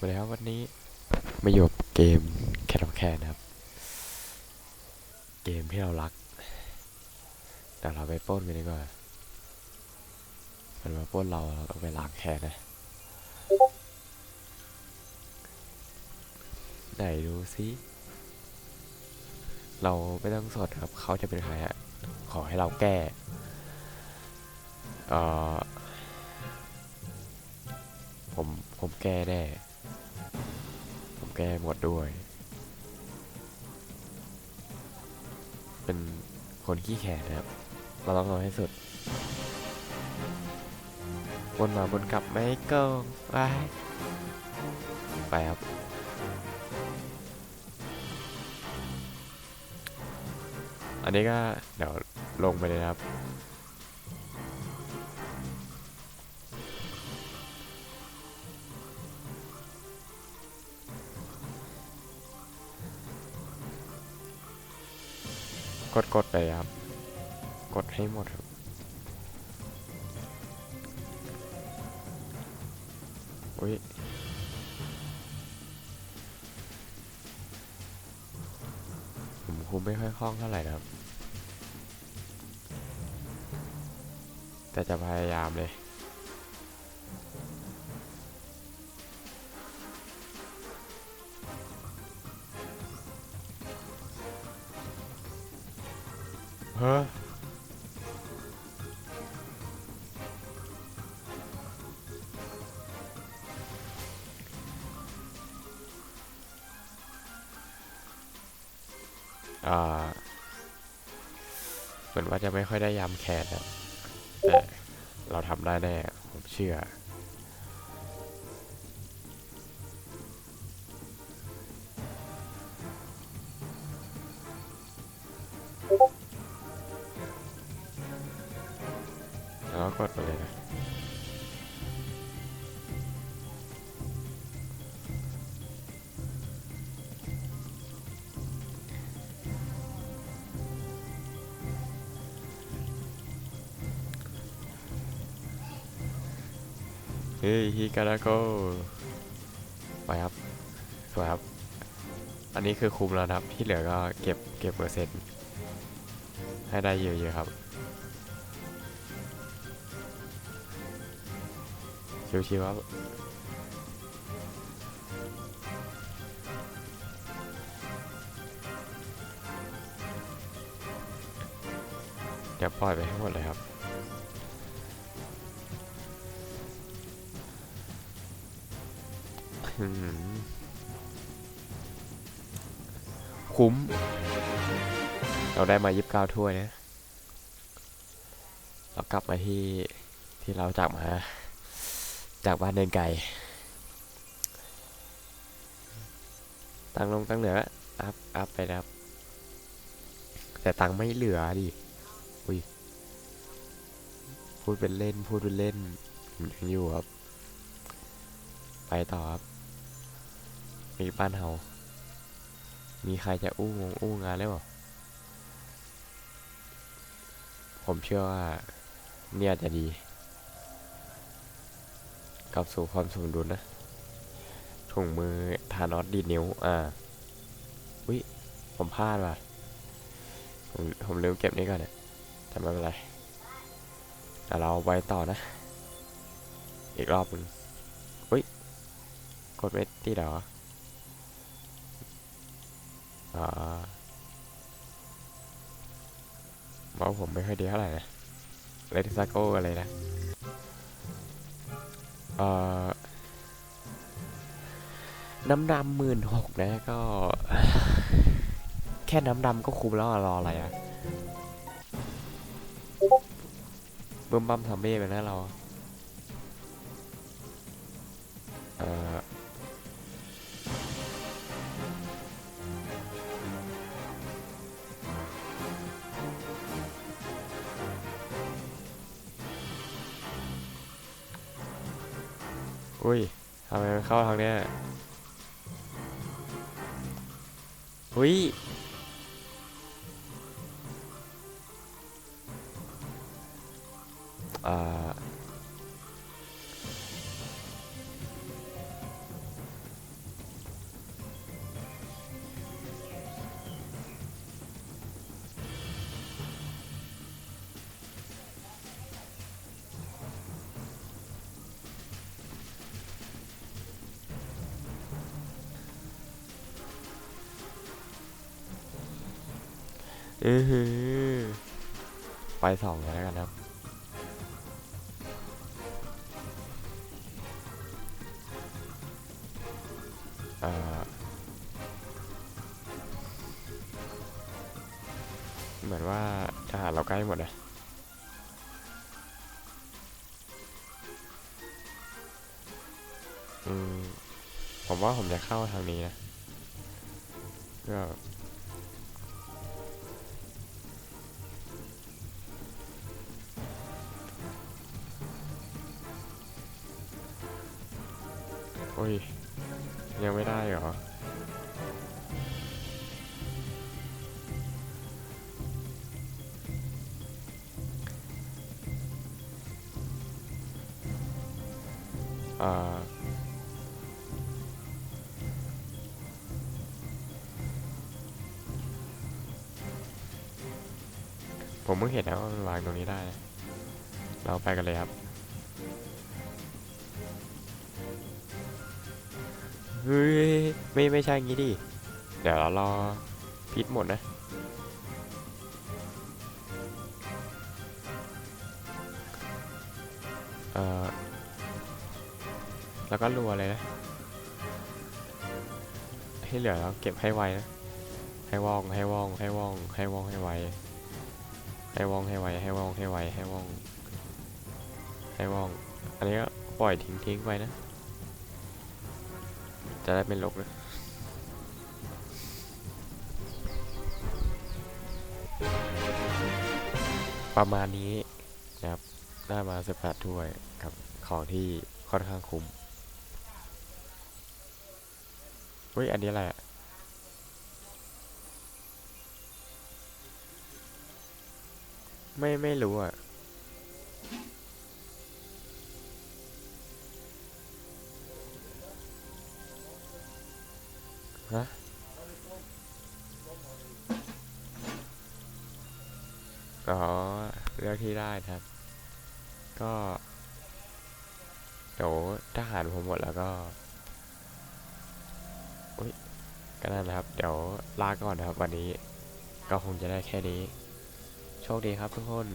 มาแล้ววันนี้มาอยู่กับเกมแคทแคนนะครับ เกมที่เรารักเดี๋ยวเราไปป้นกันดีกว่ามันมาป้นเราเราต้องไปล้างแค้นนะไหนดูสิเราไม่ต้องสดครับ เขาจะเป็นใครอะขอให้เราแก้เอ่อผมผมแก้แน่ แก้หมดด้วย เป็นคนขี้แขนนะครับ เราต้องเอาให้สุดวนมาบนกลับไม่โกงไปไปครับอันนี้ก็เดี๋ยวลงไปเลยครับ ดกดไปครับ กดให้หมดครับอุ้ยผมคุมไม่ค่อยคล่องเท่าไหร่นะครับ แต่จะพยายามเลย เหมือนว่าจะไม่ค่อยได้ยำแคนนะแต่เราทำได้แน่ ผมเชื่อ เฮ้ยฮิการาโกไปครับสวยครับ อันนี้คือคุมแล้วนะครับ ที่เหลือก็เก็บเก็บเปอร์เซ็นต์ให้ได้เยอะๆครับชิวๆครับเดี๋ยวปล่อยไปให้หมดเลยครับ คุ้ม เราได้มายิบเก้าถ้วยนะเรากลับมาที่ที่เราจากมา จากบ้านเดินไก่ ตังลงตังเหลืออัพอัพไปนะครับ แต่ตังไม่เหลือดิอุ้ยพูดเป็นเล่น พูดเป็นเล่นยังอยู่ครับ ไปต่อครับ มีบ้านเฮามีใครจะอู้งงอู้งานแล้วเปล่ผมเชื่อว่าเนี่ยจะดีกลับสู่ความสมดุลนะถุงมือทานอสดีนิ้ว อ่าอุ้ยผมพลาดว่ะผมผมลืมเก็บนี้ก่อนเนี่ยแต่ไม่เป็นไรแต่เราไปต่อนะ อีกรอบนึงอุ้ย กดไม่ติดเห รออ่าเมาส์ผมไม่ค่อยดีเท่าไหร่นะเลติซาโก้อะไรนะน้ำดำหมื่นหกนะก็ แค่น้ำดำก็คุ้มแล้วอะรออะไรอะเบึ้มบัมทำเบ้ไปนะเรา อุ้ยทำไมมันเข้าทางเนี้ยอุ้ยอ่า อือหือไปสองเลยแล้วกันครับเอ่อเหมือนว่าทหารเราใกล้หมดเลยอืม ผมว่าผมจะเข้าทางนี้นะก็ โอ้ย ยังไม่ได้เหรอ อ่อผมเพิ่งเห็นนะว่ามันวางตรงนี้ได้ เราไปกันเลยครับ ฮ้ยไม่ไม่ใช่งี้ดิ เดี๋ยวเรารอพิษหมดนะ เอ่อ แล้วก็รัวเลยนะ ให้เหลือแล้วเก็บให้ไวนะ ให้ว่องให้ว่องให้ว่องให้ว่องให้ไว ให้ว่องให้ไวให้ว่องให้ไวให้ว่องให้ว่อง อันนี้ก็ปล่อยทิ้งทิ้งไปนะ จะได้เป็นลกนะประมาณนี้นะครับ ได้มาสิบแปดถ้วยกับของที่ค่อนข้างคุ้มเฮ้ย อันนี้อะไรอะไม่ ไม่รู้อะ อ๋อเลือกที่ได้ครับ ก็เดี๋ยวทหารผมหมดแล้วก็อุ้ยก็นั่นนะครับ เดี๋ยวลาก่อนนะครับ วันนี้ก็คงจะได้แค่นี้ โชคดีครับทุกคน